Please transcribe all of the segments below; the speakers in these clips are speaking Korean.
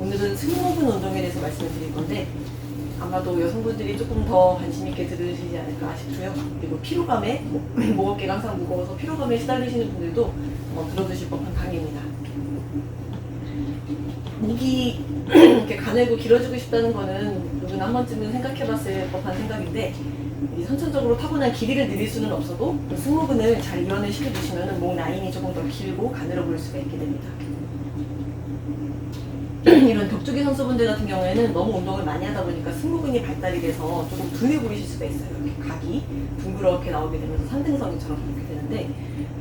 오늘은 승모근 운동에 대해서 말씀을 드릴 건데 아마도 여성분들이 조금 더 관심 있게 들으시지 않을까 싶고요. 그리고 피로감에 목- 목 어깨가 항상 무거워서 피로감에 시달리시는 분들도 어, 들어주실 법한 강의입니다. 목이 이렇게 가늘고 길어지고 싶다는 거는 누구나 한 번쯤은 생각해봤을 법한 생각인데 이 선천적으로 타고난 길이를 늘릴 수는 없어도 그 승모근을 잘 이완을 시켜주시면 목 라인이 조금 더 길고 가늘어 보일 수가 있게 됩니다. 이런 격투기 선수분들 같은 경우에는 너무 운동을 많이 하다 보니까 승모근이 발달이 돼서 조금 둔해 보이실 수가 있어요. 이렇게 각이 둥그렇게 나오게 되면서 산등성이처럼 이렇게 되는데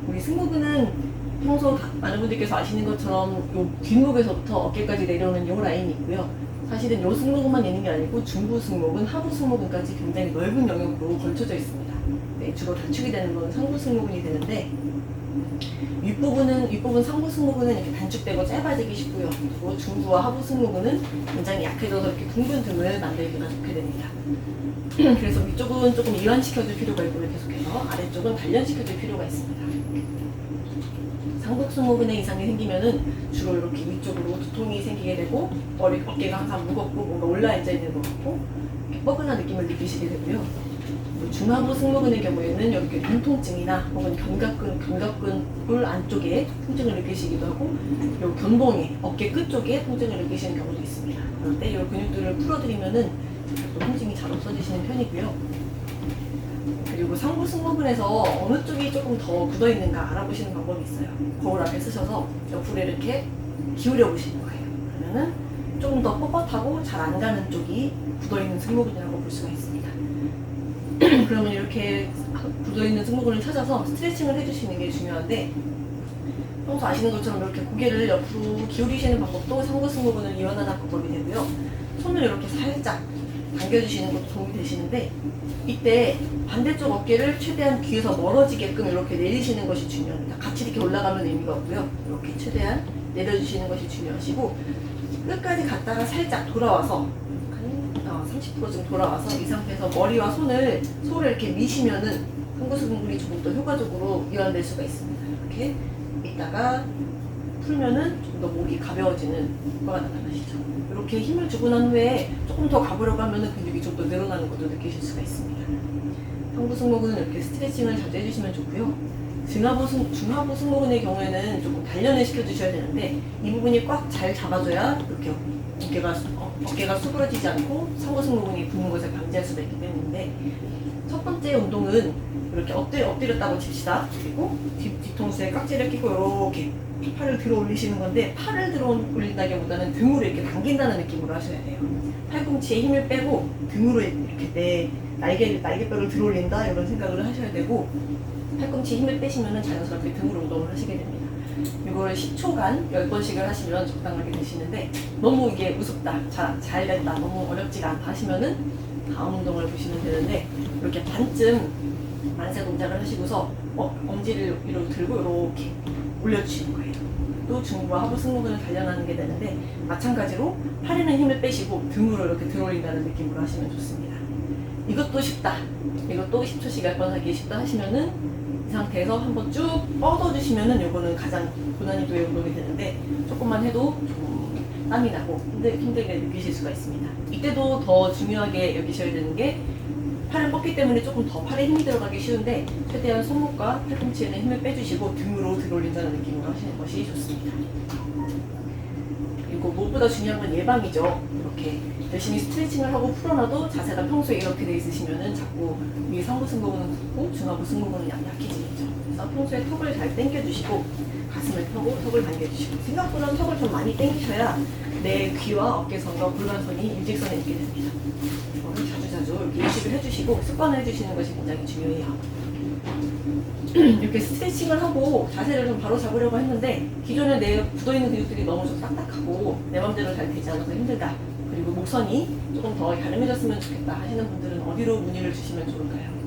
우리 승모근은 평소 다- 많은 분들께서 아시는 것처럼 요 뒷목에서부터 어깨까지 내려오는 요 라인이 있고요. 사실은 요 승모근만 있는 게 아니고 중부 승모근, 하부 승모근까지 굉장히 넓은 영역으로 걸쳐져 있습니다. 네, 주로 단축이 되는 건 상부 승모근이 되는데 윗부분은 윗부분 상부 승모근은 이렇게 단축되고 짧아지기 쉽고요. 그리고 중부와 하부 승모근은 굉장히 약해져서 이렇게 둥근 등을 만들기가 좋게 됩니다. 그래서 위쪽은 조금 이완시켜줄 필요가 있고요. 계속해서 아래쪽은 단련시켜줄 필요가 있습니다. 상복 승모근에 이상이 생기면은 주로 이렇게 위쪽으로 두통이 생기게 되고 머리 어깨가 항상 무겁고 뭔가 올라앉아 있는 것 같고 뻐근한 느낌을 느끼시게 되고요. 중하부 승모근의 경우에는 이렇게 눈통증이나 혹은 견갑근, 견갑근 뿔 안쪽에 통증을 느끼시기도 하고 요 견봉에 어깨 끝 쪽에 통증을 느끼시는 경우도 있습니다. 때이 근육들을 풀어드리면은 또 통증이 잘 없어지시는 편이고요. 그리고 상부 승모근에서 어느 쪽이 조금 더 굳어 있는가 알아보시는 방법이 있어요. 거울 앞에 쓰셔서 옆으로 이렇게 기울여 보시는 거예요. 그러면은 조금 더 뻣뻣하고 잘 안 가는 쪽이 굳어 있는 승모근이라고 볼 수가 있습니다. 그러면 이렇게 굳어 있는 승모근을 찾아서 스트레칭을 해주시는 게 중요한데 평소 아시는 것처럼 이렇게 고개를 옆으로 기울이시는 방법도 상부 승모근을 이완하는 방법이 되고요. 손을 이렇게 살짝 당겨주시는 것도 도움이 되시는데 이때 반대쪽 어깨를 최대한 귀에서 멀어지게끔 이렇게 내리시는 것이 중요합니다. 같이 이렇게 올라가면 의미가 없고요. 이렇게 최대한 내려주시는 것이 중요하시고 끝까지 갔다가 살짝 돌아와서 한 30%쯤 돌아와서 이 상태에서 머리와 손을 서로 이렇게 미시면은 상부수분근이 조금 더 효과적으로 이완될 수가 있습니다. 이렇게 있다가 풀면은 좀 더 목이 가벼워지는 효과가 나타나시죠. 이렇게 힘을 주고 난 후에 조금 더 가보려고 하면은 근육이 좀 더 늘어나는 것도 느끼실 수가 있습니다. 상부 승모근은 이렇게 스트레칭을 자주 해주시면 좋고요. 중하부, 승, 중하부 승모근의 경우에는 조금 단련을 시켜주셔야 되는데 이 부분이 꽉 잘 잡아줘야 이렇게 어깨가, 수- 어, 어깨가 수그러지지 않고 상부 승모근이 붓는 것을 방지할 수가 있기 때문인데 첫 번째 운동은 이렇게 엎드려, 엎드렸다고 칩시다. 그리고 뒤, 뒤통수에 깍지를 끼고 이렇게 팔을 들어 올리시는 건데 팔을 들어 올린다기보다는 등으로 이렇게 당긴다는 느낌으로 하셔야 돼요. 팔꿈치에 힘을 빼고 등으로 이렇게 내 날개, 날개뼈를 들어 올린다 이런 생각을 하셔야 되고 팔꿈치에 힘을 빼시면 자연스럽게 등으로 운동을 하시게 됩니다. 이걸 10초간 10번씩을 하시면 적당하게 되시는데 너무 이게 무섭다, 잘, 잘 된다, 너무 어렵지가 않다 하시면은 다음 운동을 보시면 되는데 이렇게 반쯤 만세 동작을 하시고서 어, 엄지를 위로 들고 이렇게 올려주시는 거예요. 또 중부와 하부 승모근을 단련하는 게 되는데 마찬가지로 팔에는 힘을 빼시고 등으로 이렇게 들어올린다는 느낌으로 하시면 좋습니다. 이것도 쉽다. 이것도 10초씩 10번 하기 쉽다 하시면은 이 상태에서 한번 쭉 뻗어주시면은 요거는 가장 고난이도의 운동이 되는데 조금만 해도 좀 땀이 나고 힘들, 힘들게 느끼실 수가 있습니다. 이때도 더 중요하게 여기셔야 되는 게 팔을 뻗기 때문에 조금 더 팔에 힘이 들어가기 쉬운데 최대한 손목과 팔꿈치에는 힘을 빼주시고 등으로 들어올린다는 느낌으로 하시는 것이 좋습니다. 그리고 무엇보다 중요한 건 예방이죠. 이렇게 열심히 스트레칭을 하고 풀어놔도 자세가 평소에 이렇게 돼 있으시면은 자꾸 위에 상부 승모근은 붓고 중하부 승모근은 약- 약해지겠죠. 그래서 평소에 턱을 잘 당겨주시고 가슴을 펴고 턱을 당겨주시고 생각보다는 턱을 좀 많이 당기셔야 내 귀와 어깨선과 골반선이 일직선에 있게 됩니다. 이거를 자주자주 이렇게 인식을 해주시고 습관을 해주시는 것이 굉장히 중요해요. 이렇게 스트레칭을 하고 자세를 좀 바로 잡으려고 했는데 기존에 내 굳어있는 근육들이 너무 좀 딱딱하고 내 맘대로 잘 되지 않아서 힘들다. 그리고 목선이 조금 더 가름해졌으면 좋겠다 하시는 분들은 어디로 문의를 주시면 좋을까요?